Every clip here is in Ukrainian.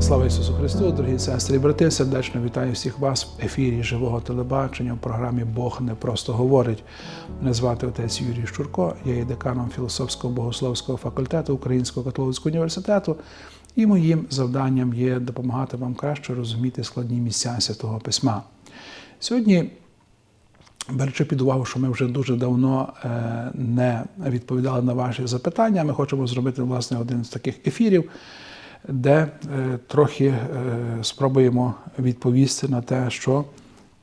Слава Ісусу Христу, дорогі сестри і брати, сердечно вітаю всіх вас в ефірі живого телебачення в програмі Бог не просто говорить. Мене звати отець Юрій Щурко, я є деканом філософського богословського факультету Українського католицького університету, і моїм завданням є допомагати вам краще розуміти складні місця Святого Письма. Сьогодні, беручи під увагу, що ми вже дуже давно е, не відповідали на ваші запитання, ми хочемо зробити власне один з таких ефірів де е, трохи е, спробуємо відповісти на те, що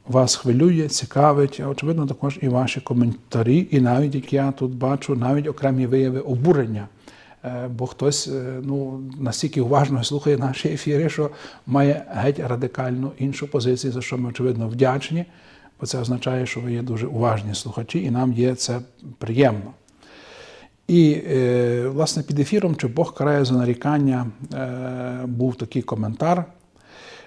вас хвилює, цікавить, а очевидно, також і ваші коментарі, і навіть як я тут бачу, навіть окремі вияви обурення. Бо хтось ну, настільки уважно слухає наші ефіри, що має геть радикально іншу позицію, за що ми очевидно вдячні, бо це означає, що ви є дуже уважні слухачі, і нам є це приємно. І, е, власне, під ефіром, чи Бог карає за нарікання, е, був такий коментар,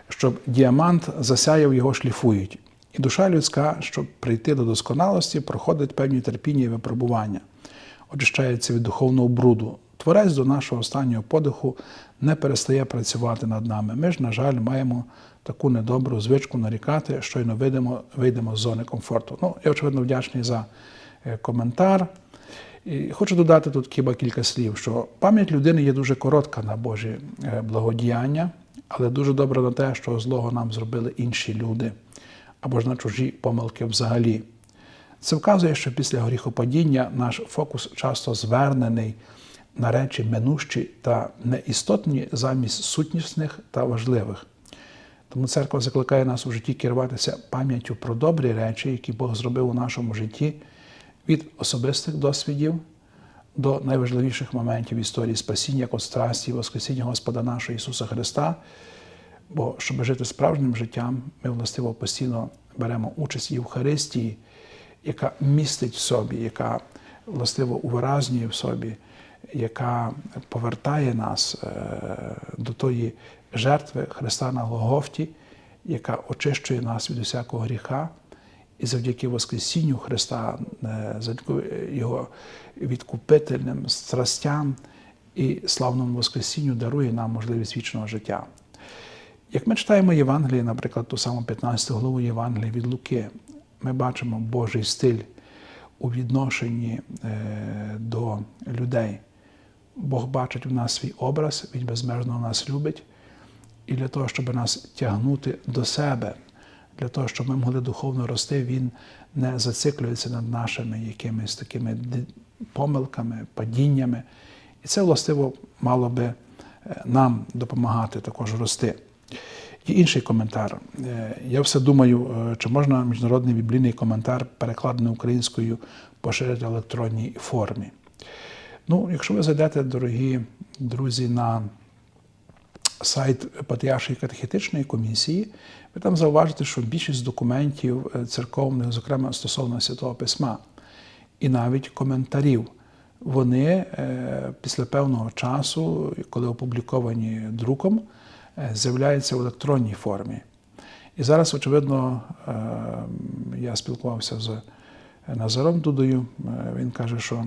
щоб діамант засяяв, його шліфують. І душа людська, щоб прийти до досконалості, проходить певні терпіння і випробування, очищається від духовного бруду. Творець до нашого останнього подиху не перестає працювати над нами. Ми ж, на жаль, маємо таку недобру звичку нарікати, щойно вийдемо, вийдемо з зони комфорту. Ну, я очевидно вдячний за е, коментар. І Хочу додати тут хіба кілька слів, що пам'ять людини є дуже коротка на Божі е, благодіяння, але дуже добре на те, що злого нам зробили інші люди або ж на чужі помилки взагалі. Це вказує, що після гріхопадіння наш фокус часто звернений на речі минущі та неістотні замість сутнісних та важливих. Тому церква закликає нас у житті керуватися пам'яттю про добрі речі, які Бог зробив у нашому житті від особистих досвідів до найважливіших моментів історії спасіння, як от страсті, Воскресіння Господа нашого Ісуса Христа. Бо щоб жити справжнім життям, ми властиво постійно беремо участь в Євхаристії, яка містить в собі, яка властиво увиразнює в собі, яка повертає нас е, до тої жертви Христа на Голгофті, яка очищує нас від усякого гріха. І завдяки Воскресінню Христа, е, завдяки Його відкупительним страстям і славному Воскресінню дарує нам можливість вічного життя. Як ми читаємо Євангеліє, наприклад, ту саму 15 главу Євангелія від Луки, ми бачимо Божий стиль у відношенні е, до людей. Бог бачить в нас свій образ, Він безмежно нас любить, і для того, щоб нас тягнути до себе для того, щоб ми могли духовно рости, він не зациклюється над нашими якимись такими помилками, падіннями. І це, властиво, мало би е, нам допомагати також рости. І інший коментар. Е, я все думаю, е, чи можна міжнародний біблійний коментар, перекладений українською, поширити в електронній формі. Ну, якщо ви зайдете, дорогі друзі, на сайт Патріаршої катехетичної комісії, ви там зауважите, що більшість документів е, церковних, зокрема стосовно Святого Письма, і навіть коментарів, вони е, після певного часу, коли опубліковані друком, е, з'являються в електронній формі. І зараз, очевидно, я спілкувався з Назаром Дудою, він каже, що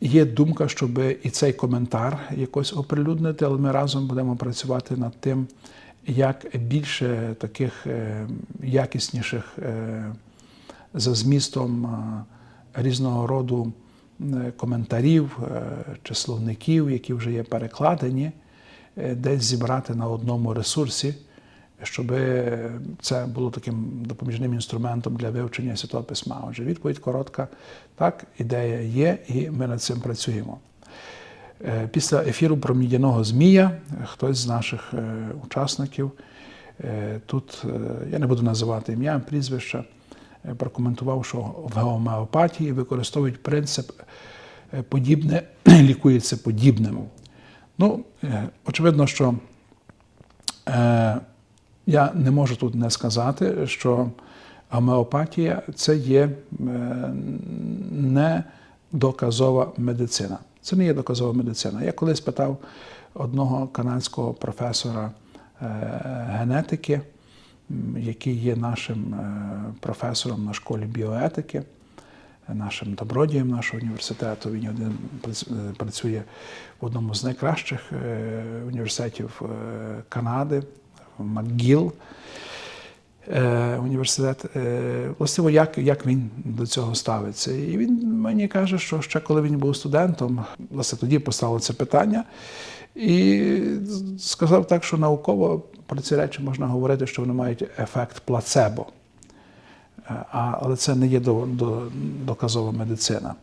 Є думка, щоб і цей коментар якось оприлюднити, але ми разом будемо працювати над тим, як більше таких е, якісніших е, за змістом е, різного роду коментарів чи словників, які вже є перекладені, десь зібрати на одному ресурсі щоб це було таким допоміжним інструментом для вивчення Святого Письма. Отже, відповідь коротка. Так, ідея є, і ми над цим працюємо. Е, після ефіру про мідяного Змія хтось з наших е, учасників е, тут, я не буду називати ім'я, прізвища, прокоментував, що в геомеопатії використовують принцип подібне, лікується подібним. Ну, очевидно, що я не можу тут не сказати, що гомеопатія це є е, не доказова медицина. Це не є доказова медицина. Я колись питав одного канадського професора е, генетики, який є нашим е, професором на школі біоетики, нашим добродієм нашого університету. Він один працює в одному з найкращих університетів Канади, МакГіл е, університет. Е, властиво, як, як він до цього ставиться. І він мені каже, що ще коли він був студентом, власне, тоді поставили це питання. І сказав так, що науково про ці речі можна говорити, що вони мають ефект плацебо. Е, А, але це не є до, до, доказова медицина.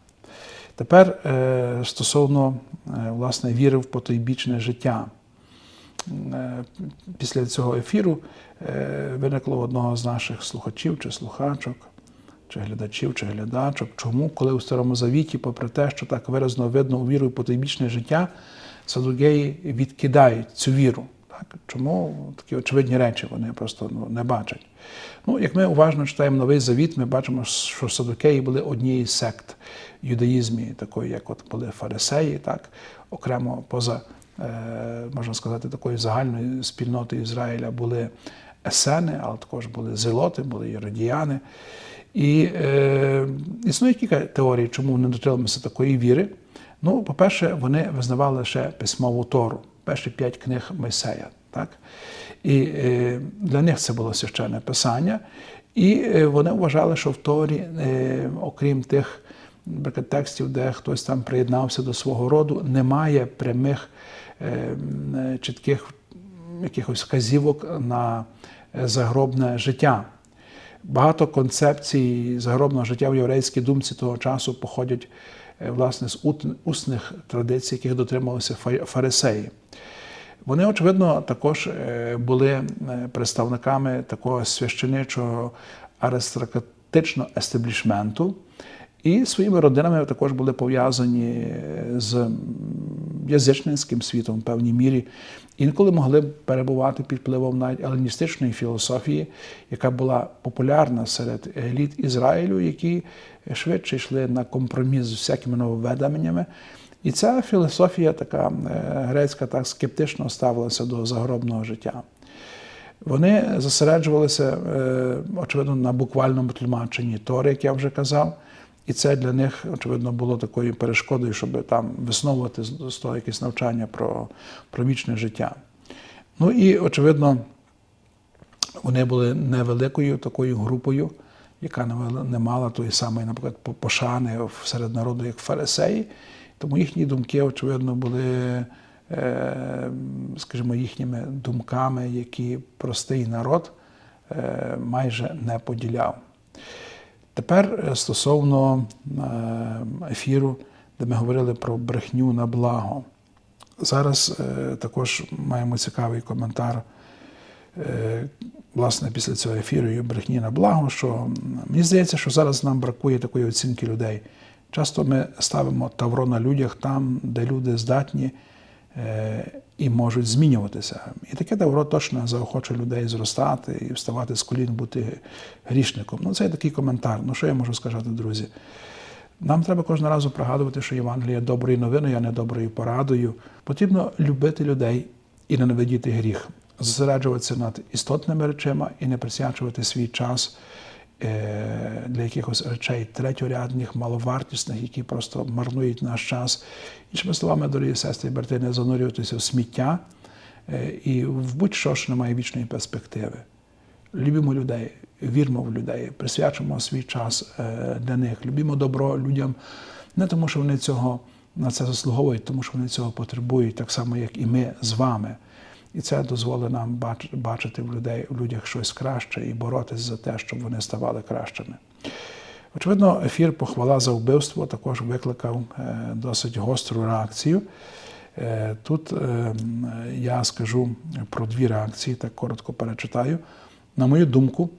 Тепер е, стосовно е, власне віри в потойбічне життя. Е, Після цього ефіру е, виникло у одного з наших слухачів чи слухачок, чи глядачів, чи глядачок, чому, коли у Старому Завіті, попри те, що так виразно видно у віру в потойбічне життя, садугеї відкидають цю віру. Так? Чому такі очевидні речі вони просто ну, не бачать? Ну, як ми уважно читаємо Новий Завіт, ми бачимо, що садукеї були однією з сект в юдаїзмі, такої, як от були фарисеї, так? окремо поза, можна сказати, такою загальною спільнотою Ізраїля були есени, але також були зелоти, були єродіяни. І е, існує кілька теорій, чому вони дотрималися такої віри. Ну, по-перше, вони визнавали лише письмову Тору, перші п'ять книг Мойсея. Так? І е, для них це було священне писання. І е, вони вважали, що в Торі, е, окрім тих наприклад, текстів, де хтось там приєднався до свого роду, немає прямих е, е, чітких якихось вказівок на е, загробне життя. Багато концепцій загробного життя в єврейській думці того часу походять е, власне з усних традицій, яких дотрималися фарисеї. Вони, очевидно, також е, були е, представниками такого священичого аристократичного естеблішменту, і своїми родинами також були пов'язані е, з язичницьким світом в певній мірі. Інколи могли перебувати під впливом навіть еліністичної філософії, яка була популярна серед еліт Ізраїлю, які швидше йшли на компроміс з всякими нововведеннями. І ця філософія, така е, грецька, так скептично ставилася до загробного життя. Вони зосереджувалися, е, очевидно, на буквальному тлумаченні Тори, як я вже казав. І це для них, очевидно, було такою перешкодою, щоб там висновувати з того якесь навчання про, про вічне життя. Ну і, очевидно, вони були невеликою такою групою, яка не мала- не мала тої самої, наприклад, пошани серед народу, як фарисеї. Тому їхні думки, очевидно, були, е, скажімо, їхніми думками, які простий народ е, майже не поділяв. Тепер е, стосовно е, ефіру, де ми говорили про брехню на благо. Зараз е, також маємо цікавий коментар, власне, після цього ефіру і брехні на благо, що мені здається, що зараз нам бракує такої оцінки людей. Часто ми ставимо тавро на людях там, де люди здатні і можуть змінюватися. І таке тавро точно заохочує людей зростати і вставати з колін, бути грішником. Ну, це такий коментар. Ну, що я можу сказати, друзі? Нам треба кожного разу пригадувати, що Євангеліє є доброю новиною, а не доброю порадою. Потрібно любити людей і ненавидіти гріх, зосереджуватися над істотними речами і не присвячувати свій час е, для якихось речей третьорядних, маловартісних, які просто марнують наш час. Іншими словами, дорогі сестри і брати, не занурюватися в сміття е, і в будь-що що немає вічної перспективи. Любімо людей, вірмо в людей, присвячимо свій час е, для них, любімо добро людям, не тому, що вони цього на це заслуговують, тому що вони цього потребують, так само, як і ми з вами. І це дозволить нам бачити в людей в людях щось краще і боротися за те, щоб вони ставали кращими. Очевидно, ефір похвала за вбивство також викликав е, досить гостру реакцію. Е, Тут е, я скажу про дві реакції, так коротко перечитаю. На мою думку,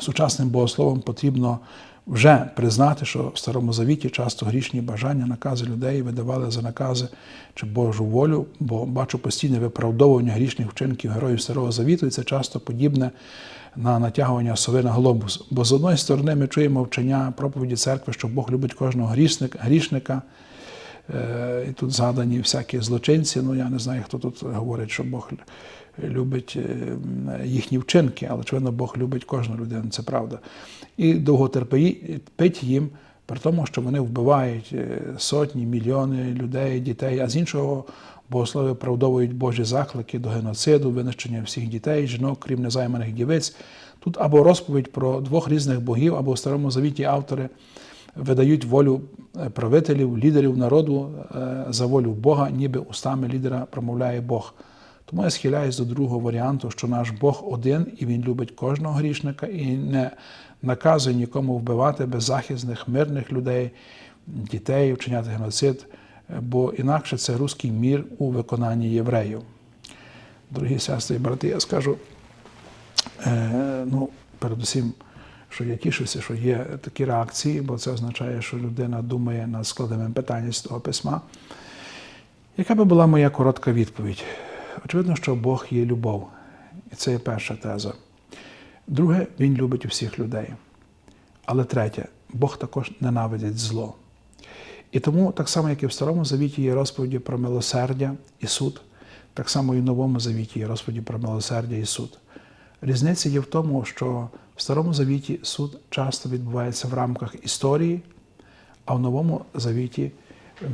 сучасним богословом потрібно вже признати, що в Старому Завіті часто грішні бажання, накази людей видавали за накази чи Божу волю, бо бачу постійне виправдовування грішних вчинків героїв Старого Завіту, і це часто подібне на натягування сови на глобус. Бо з одної сторони ми чуємо вчення проповіді церкви, що Бог любить кожного грішника. Е, І тут згадані всякі злочинці. Ну я не знаю, хто тут говорить, що Бог любить е, їхні вчинки, але очевидно, Бог любить кожну людину, це правда. І довготерпить їм, при тому, що вони вбивають е, сотні, мільйони людей, дітей, а з іншого богослови оправдовують Божі заклики до геноциду, винищення всіх дітей, жінок, крім незайманих дівиць. Тут або розповідь про двох різних богів, або в Старому Завіті автори видають волю е, правителів, лідерів народу за волю Бога, ніби устами лідера промовляє Бог. Тому я схиляюсь до другого варіанту, що наш Бог один і Він любить кожного грішника і не наказує нікому вбивати беззахисних, мирних людей, дітей, вчиняти геноцид, бо інакше це руський мір у виконанні євреїв. Дорогі сестри і брати, я скажу, е, ну, передусім, що я тішуся, що є такі реакції, бо це означає, що людина думає над складовим питанням з того письма. Яка би була моя коротка відповідь? Очевидно, що Бог є любов. І це є перша теза. Друге, Він любить усіх людей. Але третє, Бог також ненавидить зло. І тому, так само, як і в Старому Завіті є розповіді про милосердя і суд, так само і в Новому Завіті є розповіді про милосердя і суд. Різниця є в тому, що в Старому Завіті суд часто відбувається в рамках історії, а в Новому Завіті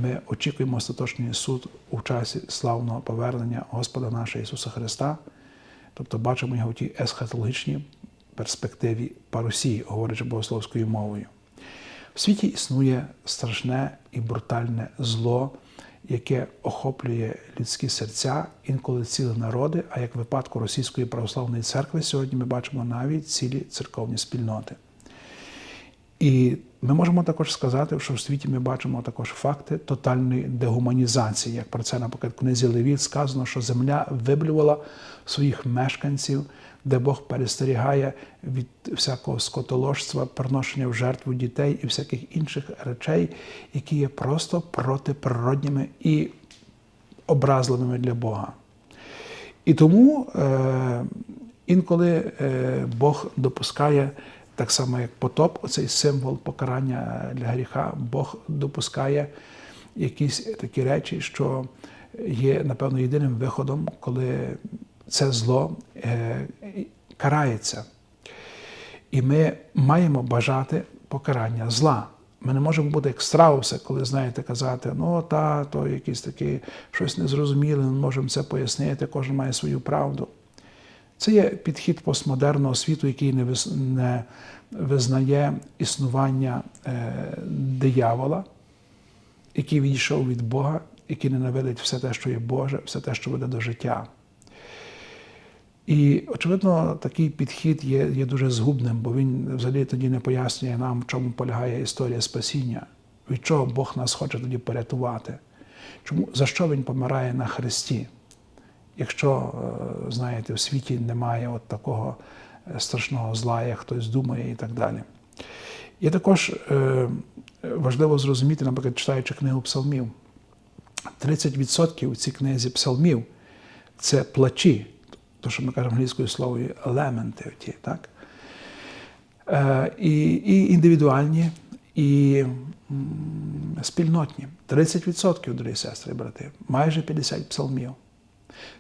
ми очікуємо остаточний суд у часі славного повернення Господа нашого Ісуса Христа. Тобто бачимо його в тій есхатологічній перспективі парусії, говорячи богословською мовою. В світі існує страшне і брутальне зло, яке охоплює людські серця, інколи цілі народи, а як в випадку Російської православної церкви, сьогодні ми бачимо навіть цілі церковні спільноти. І ми можемо також сказати, що в світі ми бачимо також факти тотальної дегуманізації. Як про це, наприклад, в книзі Левіт сказано, що земля виблювала своїх мешканців, де Бог перестерігає від всякого скотоложства, приношення в жертву дітей і всяких інших речей, які є просто протиприродніми і образливими для Бога. І тому е, інколи е, Бог допускає. Так само, як потоп, оцей символ покарання для гріха, Бог допускає якісь такі речі, що є, напевно, єдиним виходом, коли це зло е, карається. І ми маємо бажати покарання зла. Ми не можемо бути як страуси, коли, знаєте, казати, ну та, то якісь такі щось незрозуміле, не можемо це пояснити, кожен має свою правду. Це є підхід постмодерного світу, який не визнає існування е, диявола, який відійшов від Бога, який ненавидить все те, що є Боже, все те, що веде до життя. І, очевидно, такий підхід є є дуже згубним, бо він взагалі тоді не пояснює нам, в чому полягає історія спасіння, від чого Бог нас хоче тоді порятувати. Чому, За що Він помирає на Христі? Якщо, е, знаєте, в світі немає от такого е, страшного зла, як хтось думає і так далі. І також е, важливо зрозуміти, наприклад, читаючи книгу псалмів, 30% у цій книзі псалмів це плачі, то, що ми кажемо англійською словою елементи, оті, так? І, і індивідуальні, і спільнотні. 30%, дорогі сестри і брати, майже 50 псалмів.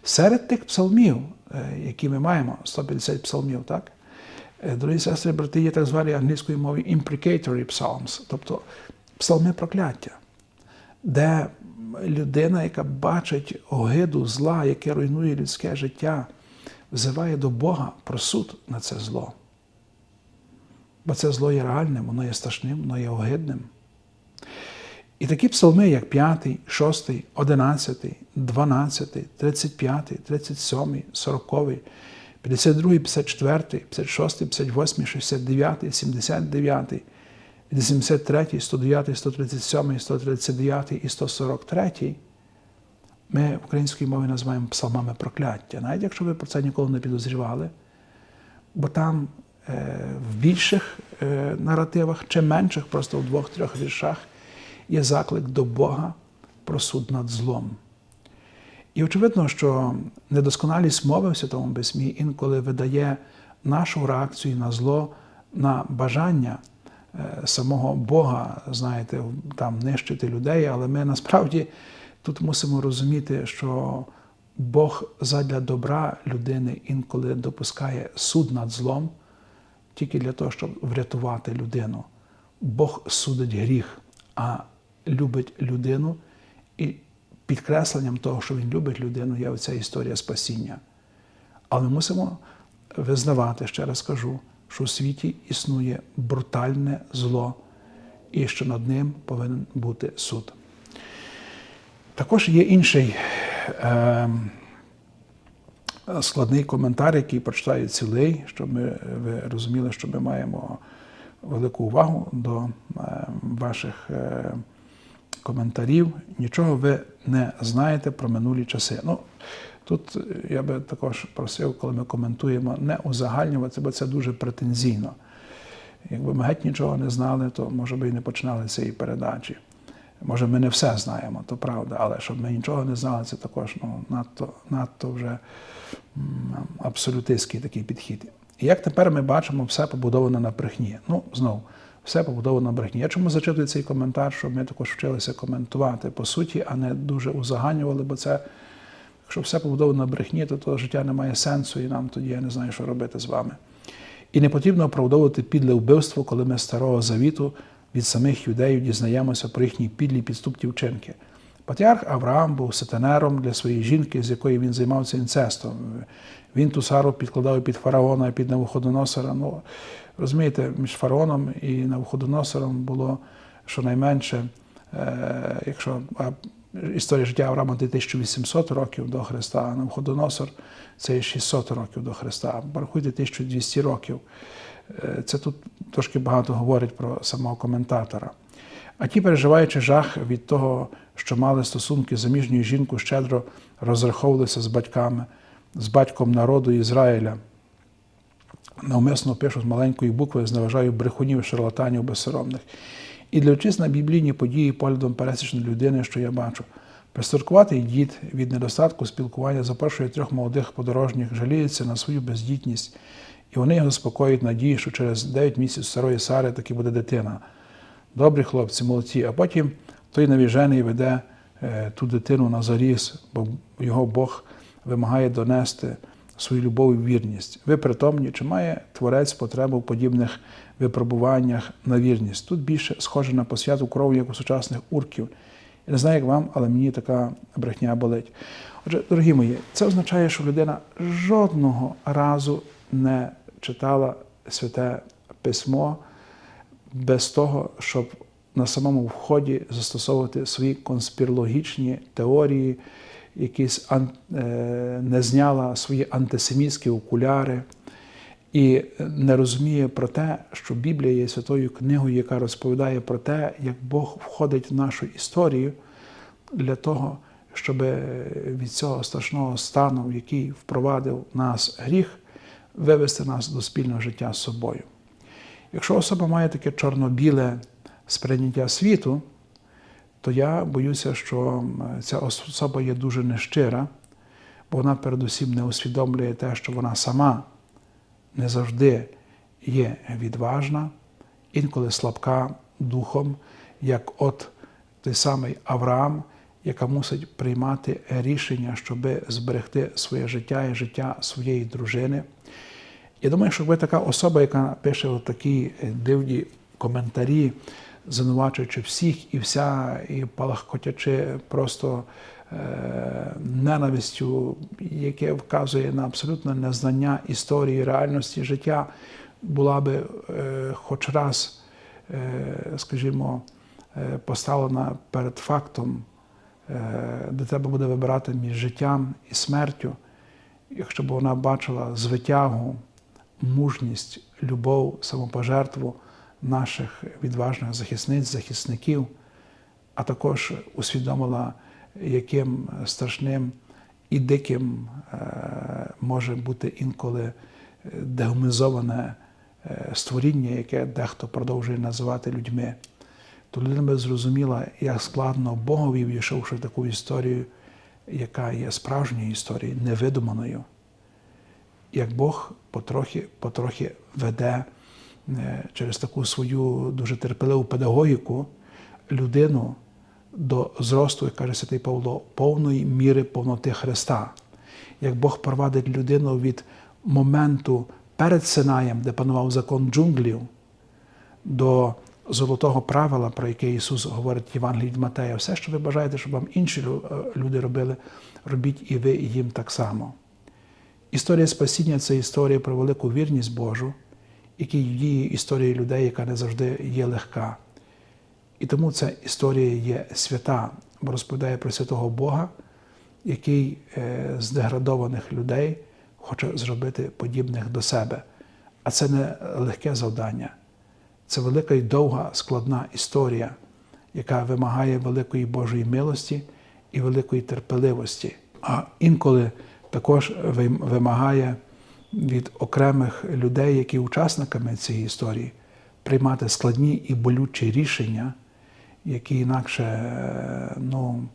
Серед тих псалмів, е, які ми маємо, 150 псалмів, так? Е, дорогі сестри, брати, є так звані англійською мовою imprecatory psalms, тобто псалми прокляття, де людина, яка бачить огиду зла, яке руйнує людське життя, взиває до Бога про суд на це зло. Бо це зло є реальним, воно є страшним, воно є огидним. І такі псалми, як 5, 6, 11, 12, 35, 37, 40, 52, 54, 56, 58, 69, 79, 83, 109, 137, 139 і 143 ми в українській мові називаємо псалмами прокляття, навіть якщо ви про це ніколи не підозрівали, бо там е, в більших е, наративах чи менших, просто в двох-трьох віршах є заклик до Бога про суд над злом. І очевидно, що недосконалість мови в Святому Письмі інколи видає нашу реакцію на зло, на бажання е, самого Бога, знаєте, там нищити людей, але ми насправді тут мусимо розуміти, що Бог задля добра людини інколи допускає суд над злом тільки для того, щоб врятувати людину. Бог судить гріх, а любить людину, і підкресленням того, що Він любить людину, є оця історія спасіння. Але ми мусимо визнавати, ще раз кажу, що у світі існує брутальне зло і що над ним повинен бути суд. Також є інший е, складний коментар, який прочитаю цілий, щоб ми ви розуміли, що ми маємо велику увагу до е, ваших е, коментарів. Нічого ви не знаєте про минулі часи. Ну, Тут я би також просив, коли ми коментуємо, не узагальнювати, бо це дуже претензійно. Якби ми геть нічого не знали, то може би і не починали цієї передачі. Може, ми не все знаємо, то правда, але щоб ми нічого не знали, це також ну, надто надто вже абсолютистський такий підхід. І як тепер ми бачимо, все побудовано на брехні. Ну, знову, все побудовано брехні. Я чому зачитую цей коментар, щоб ми також вчилися коментувати по суті, а не дуже узагальнювали, бо це, якщо все побудовано на брехні, то, то життя не має сенсу, і нам тоді я не знаю, що робити з вами. І не потрібно оправдовувати підле вбивство, коли ми старого завіту від самих юдеїв дізнаємося про їхні підлі підступні вчинки. Патріарх Авраам був сатанером для своєї жінки, з якою він займався інцестом. Він ту Сару підкладав під фараона, під Навуходоносора. Ну, розумієте, між фараоном і Навуходоносором було щонайменше, е, якщо історія життя Авраама 1800 років до Христа, а Навуходоносор це 600 років до Христа. Порахуйте 1200 років. Е, це тут трошки багато говорить про самого коментатора. А ті, переживаючи жах від того, що мали стосунки з заміжньою жінкою, щедро розраховувалися з батьками, з батьком народу Ізраїля. Навмисно пишу з маленької букви, зневажаю брехунів, шарлатанів безсоромних. І дивлячись на біблійні події поглядом пересічної людини, що я бачу, Пристаркуватий дід від недостатку спілкування запрошує трьох молодих подорожніх, жаліється на свою бездітність, і вони його заспокоюють надії, що через 9 місяців старої Сари таки буде дитина. Добрі хлопці, молодці. А потім той навіжений веде е, ту дитину на заріз, бо його Бог вимагає донести свою любов і вірність. Ви притомні, чи має творець потребу в подібних випробуваннях на вірність? Тут більше схоже на посвяту крові, як у сучасних урків. Я не знаю, як вам, але мені така брехня болить. Отже, дорогі мої, це означає, що людина жодного разу не читала святе письмо без того, щоб на самому вході застосовувати свої конспірологічні теорії, якісь ан... Е, не зняла свої антисемітські окуляри і не розуміє про те, що Біблія є святою книгою, яка розповідає про те, як Бог входить в нашу історію для того, щоб від цього страшного стану, який впровадив нас гріх, вивести нас до спільного життя з собою. Якщо особа має таке чорно-біле сприйняття світу, то я боюся, що ця особа є дуже нещира, бо вона передусім не усвідомлює те, що вона сама не завжди є відважна, інколи слабка духом, як от той самий Авраам, яка мусить приймати рішення, щоб зберегти своє життя і життя своєї дружини. Я думаю, що ви така особа, яка пише такі дивні коментарі, звинувачуючи всіх і вся, і палахкотячи просто Е, ненавистю, яке вказує на абсолютне незнання історії реальності життя, була би е, хоч раз, е, скажімо, поставлена перед фактом, де треба буде вибирати між життям і смертю, якщо б вона бачила звитягу, мужність, любов, самопожертву наших відважних захисниць, захисників, а також усвідомила яким страшним і диким е, може бути інколи е, дегумізоване е, створіння, яке дехто продовжує називати людьми, то людина зрозуміла, як складно Богові, війшовши таку історію, яка є справжньою історією, невидуманою. Як Бог потрохи, потрохи веде через таку свою дуже терпеливу педагогіку людину до зросту, як каже Святий Павло, повної міри повноти Христа. як Бог провадить людину від моменту перед Синаєм, де панував закон джунглів, до золотого правила, про яке Ісус говорить в Євангелії від Матея. Все, що ви бажаєте, щоб вам інші е, люди робили, робіть і ви, і їм так само. Історія спасіння це історія про велику вірність Божу, який є історією людей, яка не завжди є легка. І тому ця історія є свята, бо розповідає про святого Бога, який е, з деградованих людей хоче зробити подібних до себе. А це не легке завдання. Це велика і довга складна історія, яка вимагає великої Божої милості і великої терпеливості. А інколи також вимагає від окремих людей, які учасниками цієї історії, приймати складні і болючі рішення, які інакше е, ну,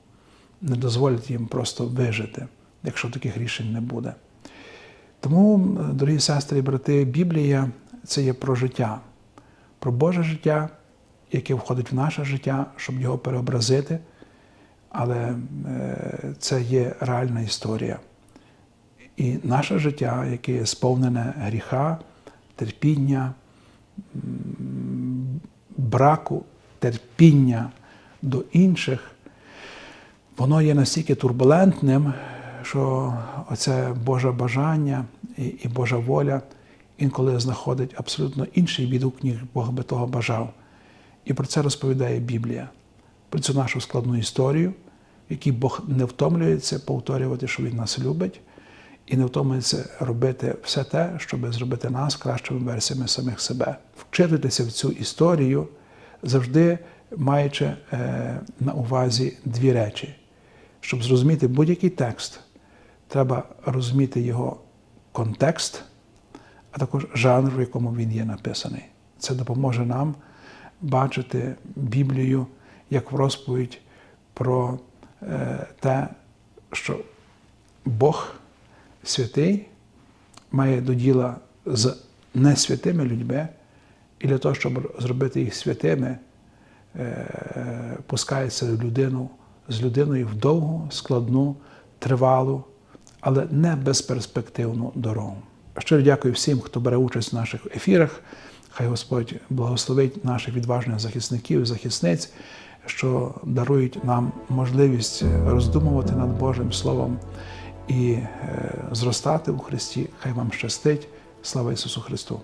не дозволять їм просто вижити, якщо таких рішень не буде. Тому, дорогі сестри і брати, Біблія це є про життя, про Боже життя, яке входить в наше життя, щоб його переобразити. Але е, це є реальна історія. І наше життя, яке є сповнене гріха, терпіння, браку терпіння до інших, воно є настільки турбулентним, що оце Боже бажання і, Божа воля інколи знаходить абсолютно інший відгук, ніж Бог би того бажав. І про це розповідає Біблія, про цю нашу складну історію, в якій Бог не втомлюється повторювати, що Він нас любить, і не втомлюється робити все те, щоб зробити нас кращими версіями самих себе. Вчитися в цю історію завжди маючи е, на увазі дві речі. Щоб зрозуміти будь-який текст, треба розуміти його контекст, а також жанр, в якому він є написаний. Це допоможе нам бачити Біблію як в розповідь про е, те, що Бог святий має до діла з несвятими людьми, і для того, щоб зробити їх святими, е, пускається людину з людиною в довгу, складну, тривалу, але не безперспективну дорогу. Щиро дякую всім, хто бере участь в наших ефірах. Хай Господь благословить наших відважних захисників і захисниць, що дарують нам можливість роздумувати над Божим Словом і е, зростати у Христі. Хай вам щастить. Слава Ісусу Христу!